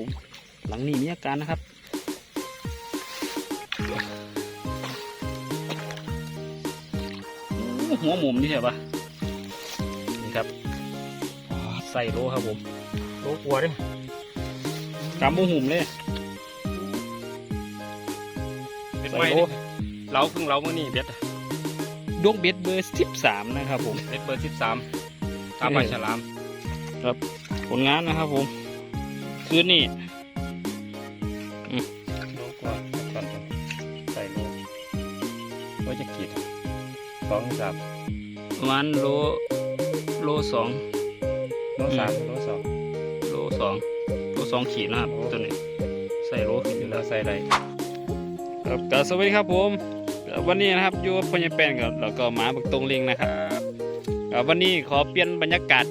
ผมหลังนี้มีอาการนะครับโอ้หัวหมุมนี่ใช่ปะนี่ครับใส่โลครับผมโลกลัวเด้กำบุหุ่มเลยเป็นใส่ไม้โลเด้เราเพิ่งเราเมื่อนี้เบ็ดดวงเบ็ดเบอร์สิบสามนะครับผมเบ็ดเบอร์สิบสามตามใบฉลามผลงานนะครับผม คืนนี้โลกลัวตอนต้นใส่โลโลจะขีดสองสามประมาณโลโลสองโลสามโลสองโลสองโลสองขีดนะครับตัวนี้ใส่โลขึ้นอยู่แล้แล้ววใส่ได้ครับก็สวัสดีครับผมก็วันนี้นะครับอยู่กับพญาแป้นกับแล้วก็หมาบักตรงเลงนะครับก็วันนี้ขอเปลี่ยนบรรยากาศ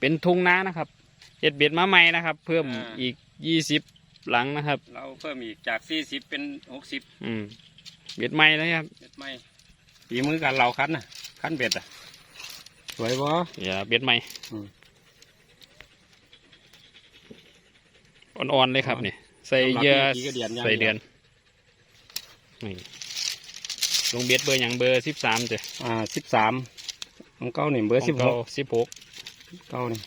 เป็นทุ่งนานะครับ เห็ดเบ็ดมาใหม่นะครับ เพิ่มอีกยี่สิบหลังนะครับ เราเพิ่มอีกจากสี่สิบเป็นหกสิบอืมเบ็ดใหม่นะครับเบ็ดไม้ฝีมือการเราคั้นน่ะคั้นเบ็ดอะสวยบ่อย่าเบ็ดใหม่อืมอ่อนๆเลยครับนี่ใส่เหยื่อสำหรับกี่กระเดือนย่างใส่เดือนนี่ลงเบ็ดเบอร์อย่างเบอร์สิบสามจ้ะอ่าสิบสามของเก้านี่เบอร์สิบหกสิบหกเก้านี่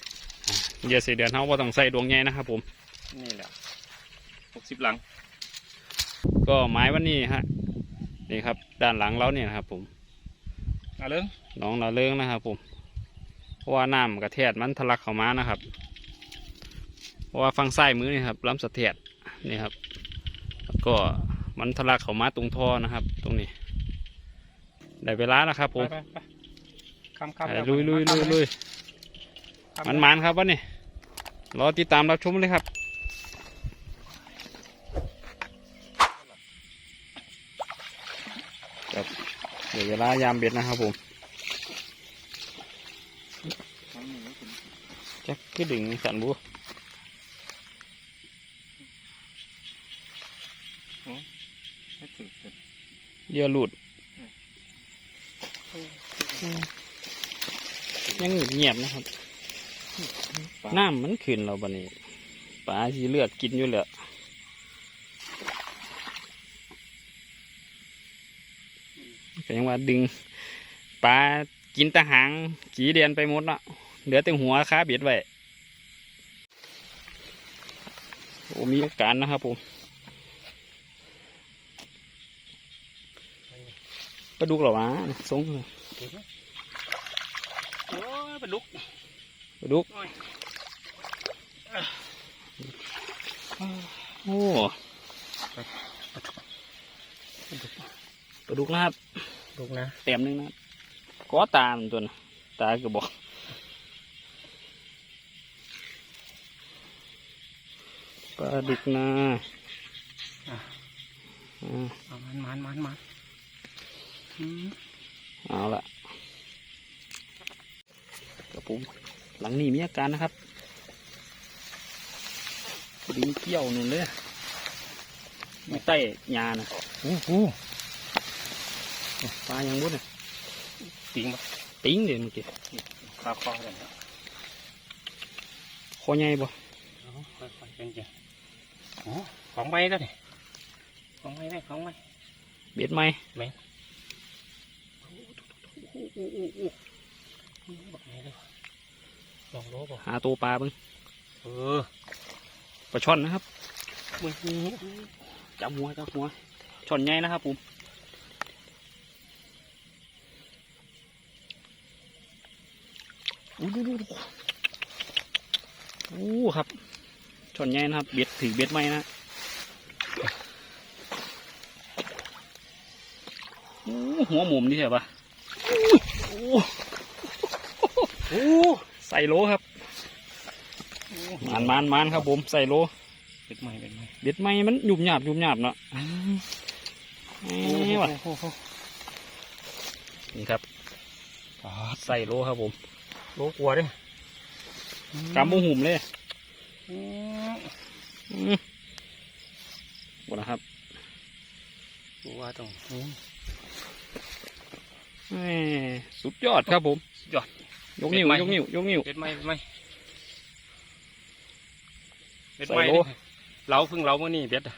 เหยื่อใส่เดือนเขาว่าต้องใส่ดวงใหญ่นะครับผม นี่แหละหกสิบหลัง ก็ไม้วันนี้ฮะ นี่ครับ ด้านหลังเราเนี่ยนะครับ ผมเอาเรื่องน้องเราเลิงนะครับ ผม เพราะว่าน้ำกระแทกมันทะลักเข้ามานะครับ เพราะว่าฟังไส้ายมือนี่ครับลำสะเทียดนี่ครับ แล้วก็มันทะลักเข้ามาตรงท่อนะครับ ตรงนี้ ได้เวลาแล้วครับผม ไปไปคำคำไปลุยลุยลุยลุย มันมันครับวันนี้รอติดตามรับชมเลยครับครับเดี๋ยวเวลายามเบ็ดนะครับผมจักคือดึงสันบูเยื่อหลุดยังเงียบนะครับ น้ำมันขึ้นเราบันนี้ปลาที่เลือดกินอยู่แล้วก็ยังว่าดึงปลากินแตะหางจีเดียนไปหมดเนาะเหลือแต่หัวค้าเบียดไว้โอ้มีอาการนะครับผมปลาดุกเหรอวะทรงเลยโอ้ยเป็นลุกปลาดุก โอ้ยโอ้ปลาดุกนะครับลุกนะเต็มหนึงนะครับก็ตามนตัวนะตาก็บอกปลาดุกนะอ่าเอามันมันมันมันอืมเอาละกระปุกหลังนี้มีอาการนะครับ ดินเกี่ยวนู่นเลยมีใต้ยานะโอ้โหปลายังบุดเนี่ยจริงปะติ้งเลยเมื่อกี้ข้าวคอกันครับคอใหญ่บ่เอาค่อยๆเป็นจริงโอ้ของใบแล้วนี่ของใบได้ของใบเบ็ดไหมอู้อู้อู้อู้บอกไงเลยลองโลบอกหาตัวปลาเบ้างเออ ปลาช่อนนะครับมือนี้จับหัวจับหัวช่อนใหญ่นะครับผมอู้ดูดูดูอู้ครับช่อนใหญ่นะครับ เบ็ดถือเบ็ดไหมนะอู้หัวหมุมนี่ใช่ปะอู้โอ้ใส่โลครับ มานมานมานครับผมใส่โลเป็นไม้เป็นไม้เบ็ดไหมมันหยุบหยาบหยุบหยาบเนาะนี่ว่ะโอ้โหนี่ครับใส่โลครับผม โลกลัวเด้กำมุหุ่มเลยอืมอืมหมดนะครับกลัวตรงนี้แหม่สุดยอดครับผมยอดยกนิ้วเบ็ดไหมยกนิ้วยกนิ้วเป็นไม้เป็นไม้เป็ด ใส่ไม้โลนี่เราเพิ่งเราเมื่อนี่เบ็ดอะ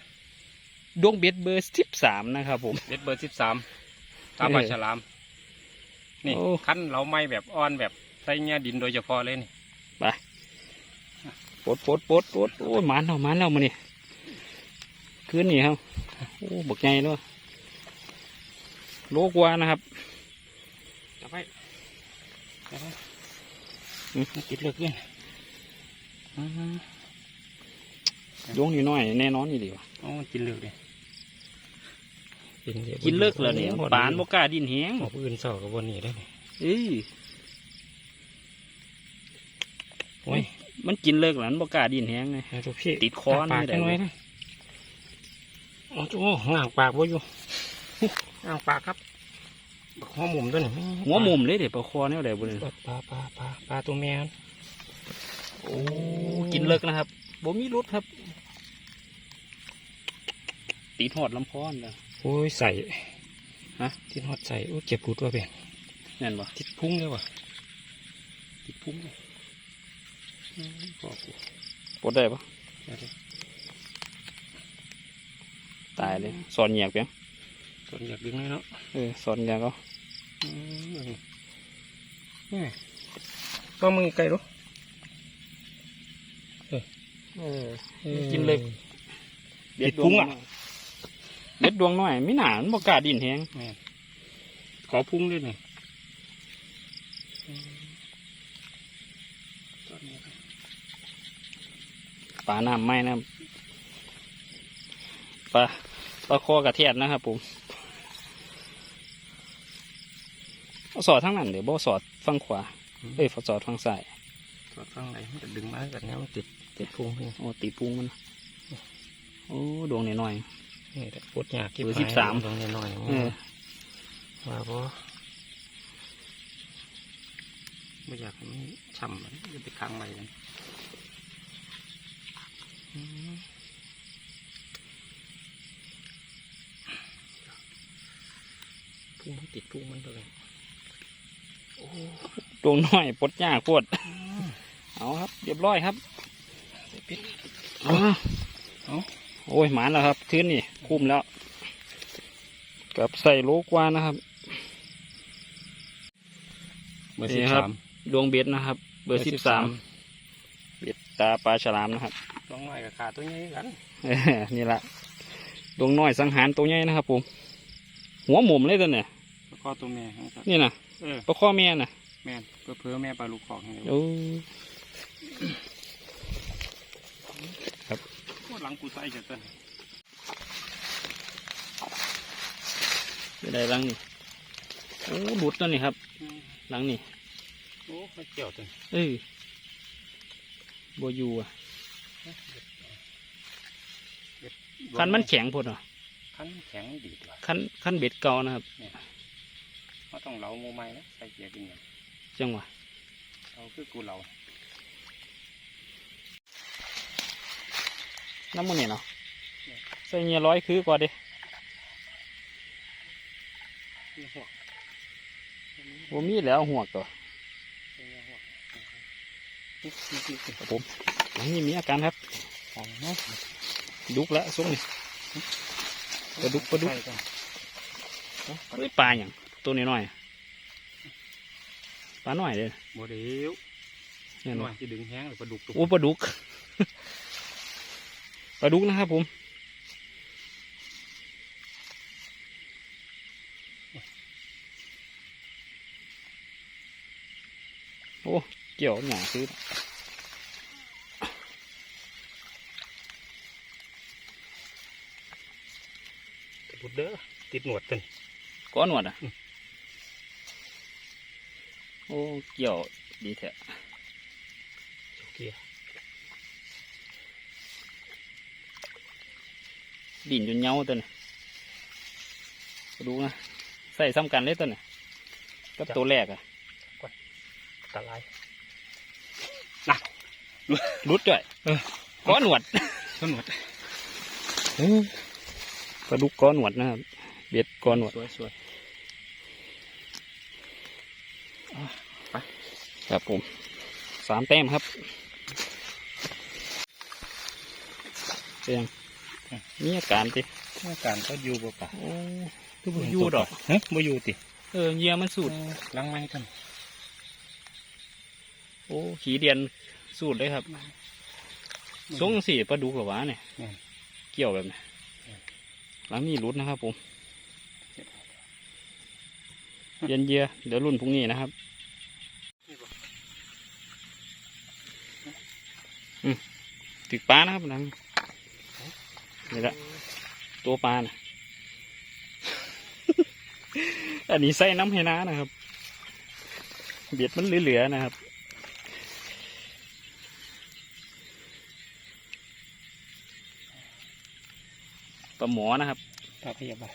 ดวงเบ็ดเบอร์สิบสามนะครับผมเบ็ดเบอร์สิบสามตาปลาฉลาม นี่โอ้คั้นเราไม้แบบอ่อนแบบใส่เงี้ยดินโดยเฉพาะเลยนี่ปลดปลดปลดปลดโอ้ยหมันแล้วหมันแล้วมาเนี่ยคืนนี่ครับโอ้บกใหญ่ด้วยโลกว่านะครับจับไปจับไปอืมติดเลือกเนี่ย ดวงนี่น้อยแน่นอนนี่ดีวะโอ้กินเลือกเลยกินเลิกแล้วเนี่ยปานบกล้าดินแหงหมออื่นเศร้ากับวันนี้ได้ไหมเอ้ยโอ้ยมันกินเลิกแล้วมันบกล้าดินแหงไงเอาตัวพี่ติดคอปากนี่ได้แค่น้อยนะโอ้โหห่างปากบ่อยู่ห่างปากครับบักหัวมุมตัวนี้หัวมุมเลยเดี๋ยวปลาคอเนี่ยอะไรบุญปลาปลาปลาปลาปลาตัวแม่นโอ้กินเลิกนะครับบ่มีรุดครับ ติดหอดลำพอนเลยโอ้ยใส่ฮะที่ฮอดใส่โอ้ยเจ็บกูตัวเปลี่ยนเห็นปะติดพุงเลยว่ะติดพุ่งเลยปลดได้ปะเดี๋ยวดิตายเลยสอนเหยียกเพียงส่วนอยากดึงเลยเนาะเออสอนเหยียกก็อืมนี่ก็มึงไกลรู้เออกินเลยติดพุงอะ เบ็ดดวงน้อยไม่หนามันบกล้าดินแหงแม่นขอพุงด้วยหน่อยปลาน้ำไหม้นะครับปลาปลาคอกระเทียดนะครับผมเอาสอดทั้งนั้นเดี๋ยวบ่สอดฝั่งขวาเอ้ยสอดฝั่งซ้ายสอดข้างไหนมันจะดึงมาแบบนี้มันติดติดพุงนี่โอ้ตีพุงมัน โอ้ดวงน้อย นี่แต่ปวดยากเบอร์13ตรงนี้หน่อยๆเออว่าเพราะไม่อยากให้มันช่ำมันจะไปค้างใบมันอืมพุงมันติดพุงมันเลยดวงน้อยปลดยากปวดเอาครับเรียบร้อยครับปิดเอาเอาโอ้ยหมานแล้วครับคืนนี่ คุ้มแล้ว กับใส่โลกว่านะครับเบอร์นี่สิบครับสามดวงเบ็ดนะครับ เบอร์สิบสามเบ็ดตาปลาฉลามนะครับต้องหน่อยกับขาตัวใหญ่กันเออนี่ละดวงน้อยสังหารตัวใหญ่นะครับผมหัวหมุมเลยตัวเนี่ยแล้วก็ตัวแม่ครับนี่นะเออปลาข้อแม่น่ะ แม่นเพื่อเพื่อแม่ปลาลูกของให้โอ้โคตรหลังกูใส่จากต้ นยได้หลังนี่โอ้หลุดตัวนี่ครับหลังนี่โอ้ไม่เกี่ยวต้นเอ้ยบอยูอะคันมันแข็งพดอะคันแข็งดีตัวคันคันเบ็ดเก่านะครับเขาต้องเหลาโมไม้นะใส่เกียร์กินเงินจังหวะเอาคือกูเหลาน้ำมันนี่เนาะใส่เงียร้อยคือกว่าเดิ นี่หัวบ่มีแล้วหัวกตัวนี่หัวนี่นี่นี่ครับผมหลังนี้มีอาการครับของเนาะดุกแล้วส่งนี่ปลาดุกปลาดุกใส่อนเฮ้ยปลาอย่างตัวน้อยๆอะปลาน้อยเลยโมเดลเนี่ยหน่อเนาะยจะดึงแห้งหรือปลาดุกตัวโอ้ปลาดุกปลาดุกนะครับผม โอ้ เกี่ยวหนาซื้อกระดุดเด้อติดหนวดต้นก้อนหนวดอะอืมโอ้ เกี่ยวดีแท้เกียร์ดินจนเหงาตัวนี้ปลาดุกนะ ใส่ซ้ำกันเลยตัวนี้กับตัวแรกอะ ตะไลรุดด้วยเออก้อนหนวดต้นหนวดปลาดุกก้อนหนวดนะครับ เบ็ดก้อนหนวดสวยสวยครับผมสามแต้มครับเป็นยังมีอาการติอาการก็อยู่บ่ปะโอ้คือบ่อยู่ดอกเฮ้ยบ่อยู่ติ เออเหยียมันสูดล้างไม้กัน โอ้ขี้เดียนสูดเลยครับทรงสีปลาดุกเหรอวะเนี่ยแม่นเกี่ยวแบบนี้หลังนี้รุดนะครับ ผมเย็นเยียเดี๋ยวรุ่นพรุ่งนี้นะครับอืมติดปลานะครับหลังนี่ละตัวปลานะอันนี้ใส่น้ำให้น้านะครับ เบียดมันเหลือๆนะครับ ปลาหมอนะครับตาพยาบาล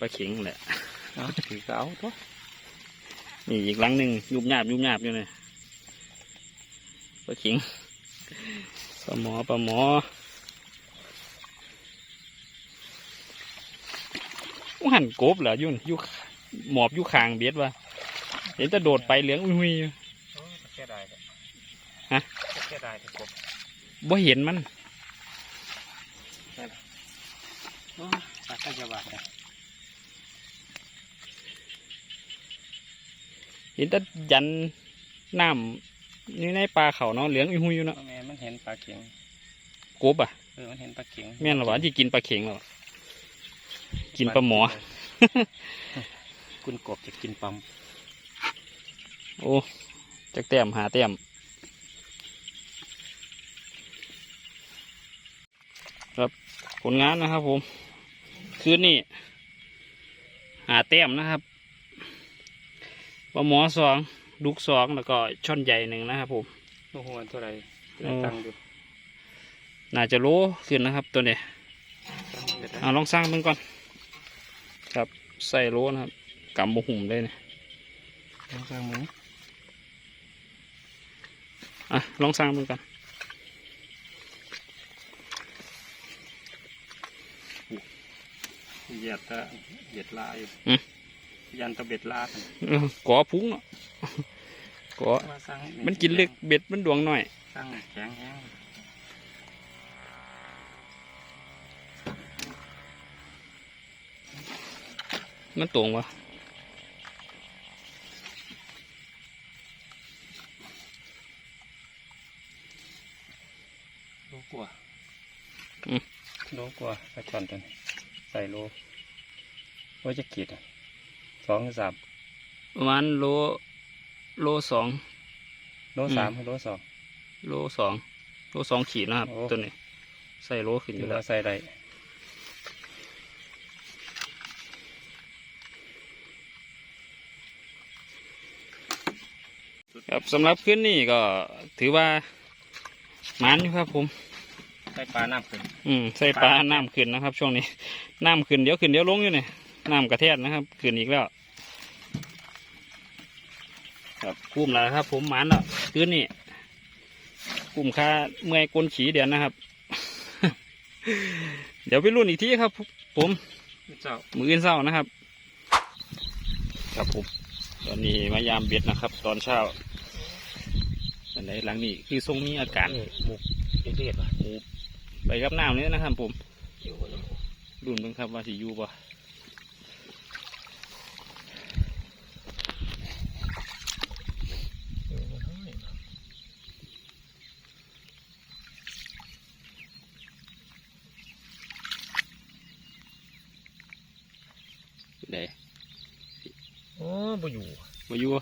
ปลาเข็งแหละเอาถือก็เอาตัวนี่อีกหลังหนึ่งยุบหยาบยุบหยาบอยู่เลยปลาเข็งปลาหมอปลาหมอว่าหันกบเหรออยุ่นอยุหมอบอยุคางเบียดวะเห็นจะโดดไปเหลืองอุ้ยๆอยู่แค่ได้เลยฮะแค่ได้แต่กบบ่เห็นมัน ตาพยาบาลเห็นแต่ยันน้ำนี่ในปลาเขาเนาะเหลืองอุ้ยๆอยู่เนาะแม่มันเห็นปลาเข็งกบอะเออมันเห็นปลาเข็งแม่นเหรอวะที่กินปลาเข็งเหรอกินปลาหมอคุณกบจะกินปั๊มโอ้จักแต้มหาแต้มครับผลงานนะครับผม คืนนี้หาแต้มนะครับปลาหมอสองดุกสองแล้วก็ช่อนใหญ่หนึ่งนะครับผมโอ้โหเท่าไหร่เออตังค์อยู่น่าจะโลขึ้นนะครับตัวนี้ตังค์อยู่ได้เอาลองสร้างมันก่อน ครับใส่โลนะครับกำบหุ่มเลยเนี่ยตังค์มึงอะลองสร้างมันก่อน เหยียดตะเหยียดลาอยู่อืมยันตะเบ็ดลากันเออก่อพุ้งเนาะก่อมาสร้างมันกินเล็กเบ็ดมันดวงหน่อยสร้างแข็งแห้งมันตรงวะโลกว่าโลกว่าปลาช่อนตัวนี้ ใส่โลว่าจะขีดอะสองหรือสามประมาณโลโลสองโลสามหรือโลสองโลสองโลสองขีดนะครับโอ้ตัวนี้ ใส่โลขึ้นอถืยู่อแล้วว่าใส่ได้ครับสำหรับคืนนี้ก็ถือว่าหมันอยู่ครับผม ใส่ปลาน้ำขึ้น อืมใส่ปลาน้ำขึ้นนะครับ ช่วงนี้ น้ำขึ้นเดี๋ยวขึ้นเดี๋ยวลงอยู่เนี่ยน้ำกระแทกนะครับขึ้นอีกแล้วครับคุ้มแล้วครับ ผมหมันแล้วคืนนี้คุ้มค่าเมื่อยกลนฉีเดือนนะครับ เดี๋ยวไปรุ่นอีกทีครับ ผมเจ้ามืออื่นเศร้านะครับ ครับผมตอนนี้มายามเบ็ดนะครับ ตอนเช้าอันไหนหลังนี้คือทรงมีอาการหมุกเรียดว่ะหมู ไปกับน้ำนี่นะครับผมรุ่นเบิ่งครับว่าสิอยู่ป่ะไหนโอ้บ่อยู่มาอยู่บ่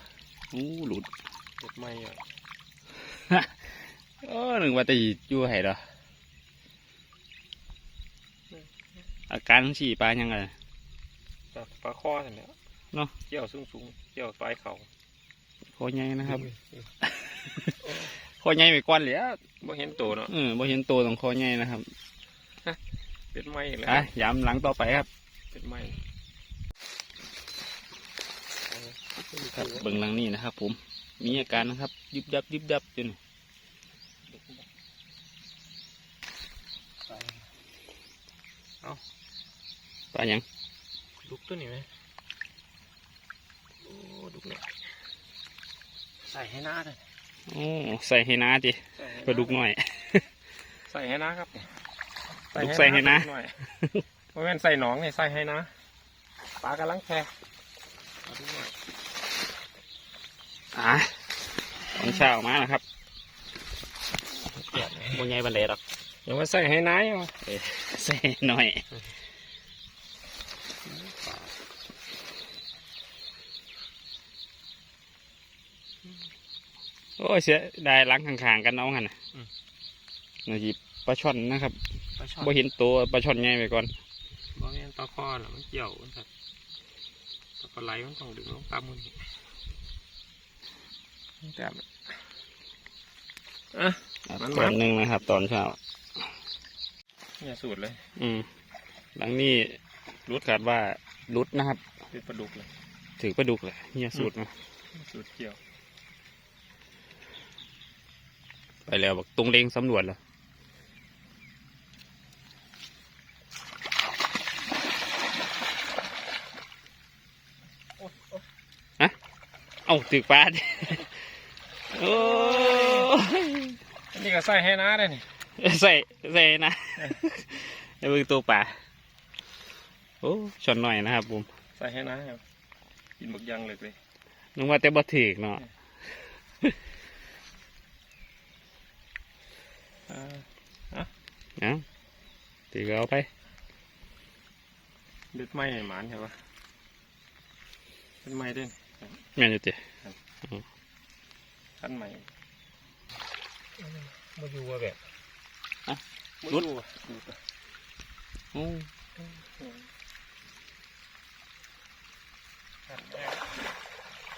อู้หลุดเด็ดไม่อะเออหนึ่งว่าแต่อยู่ไห้ดอ อาการของฉี่ปลายังไงจากปลาข้อนั่นแหละเนาะเกี่ยวสูงสูงๆเกี่ยวปลายเขาคอใหญ่นะครับคอใหญ่ไปก่อนเลยบ่เห็นตัวเนาะเออบ่เห็นตัวตรงคอใหญ่นะครับเป็นไม้เลยอะย้ำหลังต่อไปครับ เป็นไม้ครับเบิ่งหลังนี่นะครับ ผม มีอาการนะครับ ยุบยับยุบยับจน ปลาหยังดุกตัวนี้ไหมโอ้ดุกเนี่ยใส่ให้หน้าเลยโอ้ใส่ให้น้าจิใส่ให้หน้ปลาดุกหน่อย ใส่ให้นะครับลูกใส่ให้นะหน่อยเพราะงั้นใส่หนองเนี่ยใส่ให้นะปลากำลังแค่เอาดูหน่อยอะตอนเช้ามานะครับบนใหญ่บันไดหรอก ยังว่าใส่ให้นะอยู่เอ้ยใส่หน่อยโอ้ยเสียได้หล้างข้างๆกันเอาหันน่ะนาจีปลาช่อนนะครับปลาช่อนบ่เห็นตัวปลาช่อนใหญ่ไปก่อนบ่แม่นปลาคอหรอมันเกี่ยวมันแบบแต่ปลาไหลมันต้องดึงลงตามมือนี่แต่อะมันตอนหนึ่งนะครับ ตอนเช้า เนี่ยสูตรเลย อืม หลังนี้รุดขาดว่ารุดนะครับเป็นปลาดุกเลยถือปลาดุกเลยเฮียสูตรมาสูตรเกี่ยว ไปแล้วบอกตรงเลงสำรวจแล้วฮะเอ้าถือปลาดิโอ้ยอันนี้ก็ใส่ให้นะได้นี่ ใส่ใส่นะในมือตัวปลาโอ้ชนหน่อยนะครับผมใส่ให้นะครับกินบักยังเลยเลยนึกว่าแต่บ่ถือเนาะอ่าเอ้าถือก็เอาไปเด็ดไม้ให้หมานใช่ปะเด็ดไม้เด้นแม่นอยู่ติขั้นใหม่มาอยู่ว่าแบบ อะมารุดอยู่ว่ะรุดอะโอ้ขั้นแรก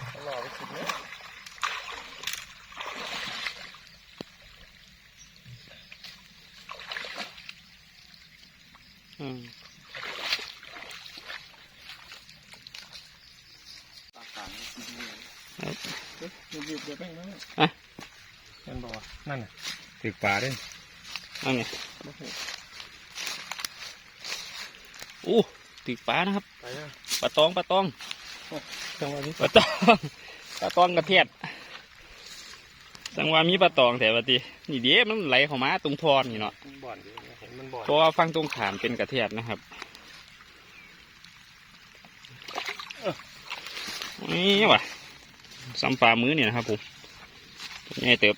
เขาหล่อไปสุดเลยอืมปากกางนี่กินเลยครับเฮ้ยเดี๋ยวเดี๋ยวเดี๋ยวแป้งนั่นอะนั่นบอกว่านั่นน่ะถือปลาเด้น นั่นไงบ่เห็นโอ้ถือปลานะครับไปอะปลาตองปลาตองจังหวะนี้ปลาตองปลาตองกระเทียดสังว่ามีปลาตองแต่ปฏินี่เดี๋ยวมันไหลเข้ามาตรงพรนี่เนาะมันบ่อนอยู่เห็นมันบ่อนเพราะว่าฟังตรงขามเป็นกระเทียดนะครับนี่ว่ะซ้ำปลามือนี่นะครับผมง่ายเติบ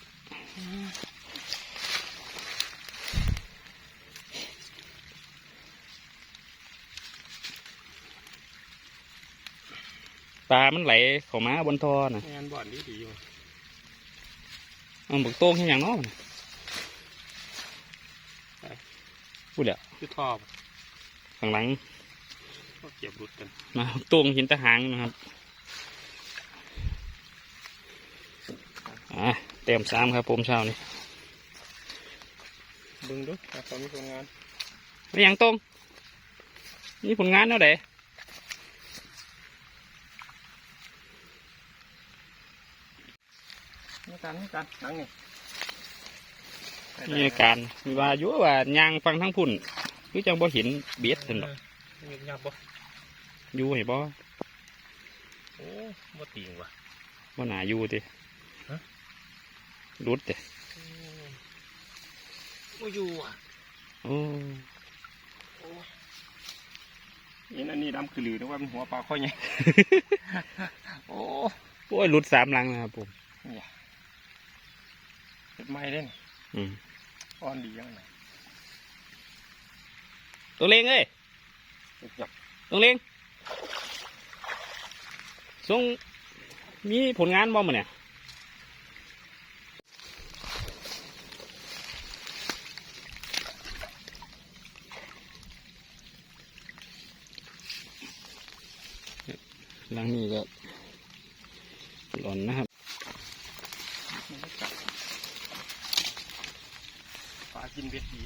ปลามันไหลเข้ามาบนท่อนะงานบ่อนดีดีอยู่มันบอกโต้งแค่อย่างเน้อนะพูดเดี๋ยวคือทอบข้างหลังก็เก็บรุดกันมาโต้งหินตะหางนะครับอะเต็มสามครับผมเช้านี่เบิ่งดูถ้าเขามีผลงานไม่ยังโต้งนี่ผลงานเท่าไหร่ นี่การนี่การหนังนี่มีอาการมีว่าอยู่ว่ายางฟังทั้งพุ่นคือจังบ่เห็นเบียดเห็นหรอกเงียบยับบ่อยู่เห็นบ่โอ้บ่ติงว่ะบ่หนาอยู่ติฮะรุดติบ่อยู่อะโอ้นี่อันนี้ดำคือหลือนึกว่าเป็นหัวปลาข้อยไงโอ้โอ้ยรุดสามหลังนะครับผมเห็ดไม้เล่นอืมอ่อนดียังไงตัวเล็งเอ้ยเห็ดหยับตัวเล็งส่งมีผลงานบ่มาเนี่ยหลังนี้ก็หล่นนะครับ มันก็กัดปลา กินเบ็ดดี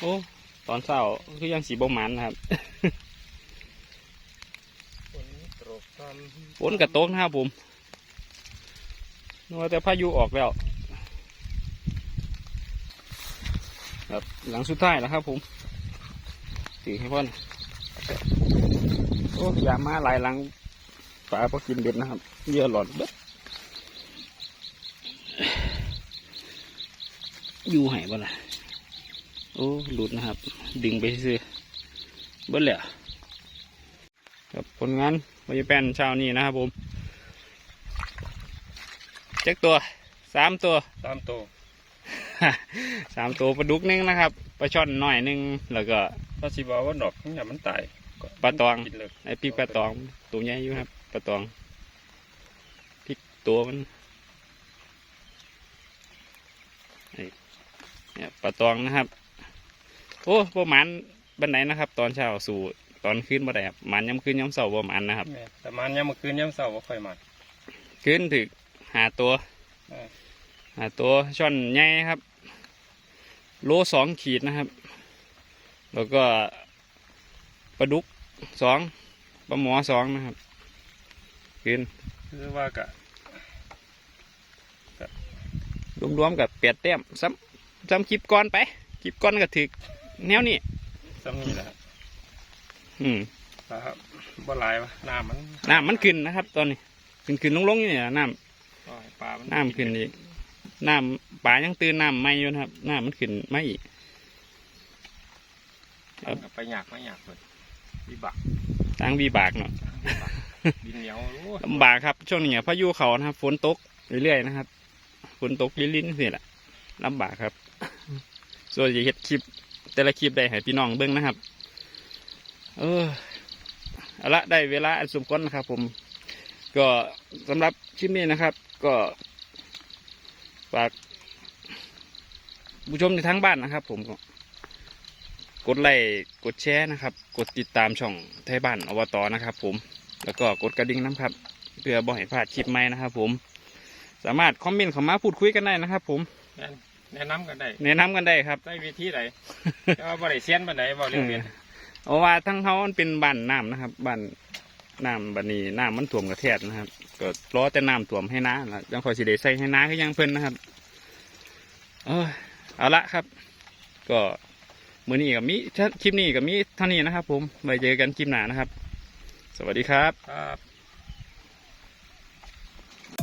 โอ้ตอนเช้าคือยังสีบ่หมันนะครับฝนตกตามฝนกระตกนะครับผมนึกว่าแต่พายุออกแล้วครับหลังสุดท้ายแล้วครับผมตีให้พ่อนโอ้ยามาหลายหลังปลาพอกินเบ็ดนะครับเยอะหลอดเบ็ด อยู่ไหบ่ล่ะโอ้หลุดนะครับ ดึงไปซื้อเบิ้ลเลยกับผลงานพยาแป้นเช้านี้นะครับผมเจ็กตัวสามตัวตามโตสามตัวปลาดุกหนึงนะครับปลาช่อนหน่อยหนึงแล้วก็ถ้าสิบอกว่าดอกเนี่ยมันตายก็ปลาตองกินเลยไอ้พริกปลาตองตัวใหญ่อยู่ครับปลาตองพริกตัวมันไอ้ เนี่ยปลาตองนะครับ โอ้ประมาณบันไดนะครับ ตอนเช้าสู่ตอนขึ้นบ่ได้ครับมันย้ำขึ้นย้ำเสาประมาณนะครับแม่แต่มันยามมื้อคืนยามเช้าบ่ค่อยมาขึ้นถึงหาตัวเออหาตัวช่อนใหญ่ครับ โลสองขีดนะครับ แล้วก็ปลาดุกสองปลาหมอสองนะครับขึ้นคือว่ากะรวมๆกับเปียดแต้มซ้ำ ซ้ำคลิปก้อนไปคลิปก้อนก็ถึกแนวนี้ซ้ำนี่แหละครับอืมครับบ่หลายวะน้ำมันน้ำมันขึ้นนะครับ ตอนนี้ขึ้นขึ้นลงลงๆอยู่เนี่ยน้โอ้ยปลามันำน้ำขึ้นอีกน้ำปลายังตื่นน้ำไม่อยู่นะครับน้ำมันขึ้นไม่อีกครับไปหยากไม่หยากเลยวิบักทางวีบากเนาะดินเหนียวโอ้ยลำบากครับช่วงนี้พายุเขานะครับฝนตกเรื่อยๆนะครับฝนตกลิ้นๆนี่แหละ ลำบากครับส่วนจะเฮ็ดคลิป แต่ละคลิปได้ให้พี่น้องเบิ้งนะครับ เออเอาละได้เวลาอันสมควรนะครับ ผม ก็สำหรับคลิปนี้นะครับ ก็ฝากผู้ชมในทั้งบ้านนะครับ ผมก็กดไลค์กดแชร์นะครับ กดติดตามช่องไทยบ้านอบตนะครับ ผมแล้วก็กดกระดิ่งนะครับ เพื่อบ่ให้พลาดคลิปใหม่นะครับ ผม สามารถคอมเมนต์เข้ามาพูดคุยกันได้นะครับ ผม แนะแนะนำกันได้แนะนำกันได้ครับได้วิธีไหนแต่ว่าบ่ได้เซียนปานใดบ่เรื่องเรียนเพราะว่าทั้งเขามันเป็นบ้านน้ำนะครับบ้านน้ำบันนี้น้ำมันท่วมกระแทกนะครับก็รอแต่น้ำท่วมให้น้าละยังคอยสิเดใส่ให้น้าคือยังเพิ่นนะครับ เออเอาละครับ ก็มือนี้กับมีคลิปนี้กับมีเท่านี้นะครับ ผมไว้เจอกันคลิปหน้านะครับ สวัสดีครับครับ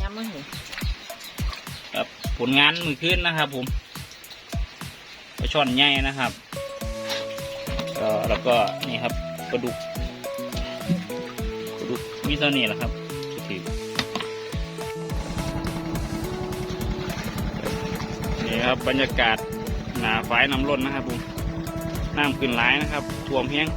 ยำมือหูครับ ผลงานมือขึ้นนะครับ ผมปลาช่อนใหญ่นะครับก็แล้วก็นี่ครับปลาดุกปลาดุกมีเท่านี้แหละครับถือนี่ครับบรรยากาศหนาฝายน้ำล้นนะครับผมน้ำขึ้นหลายนะครับท่วมเพียง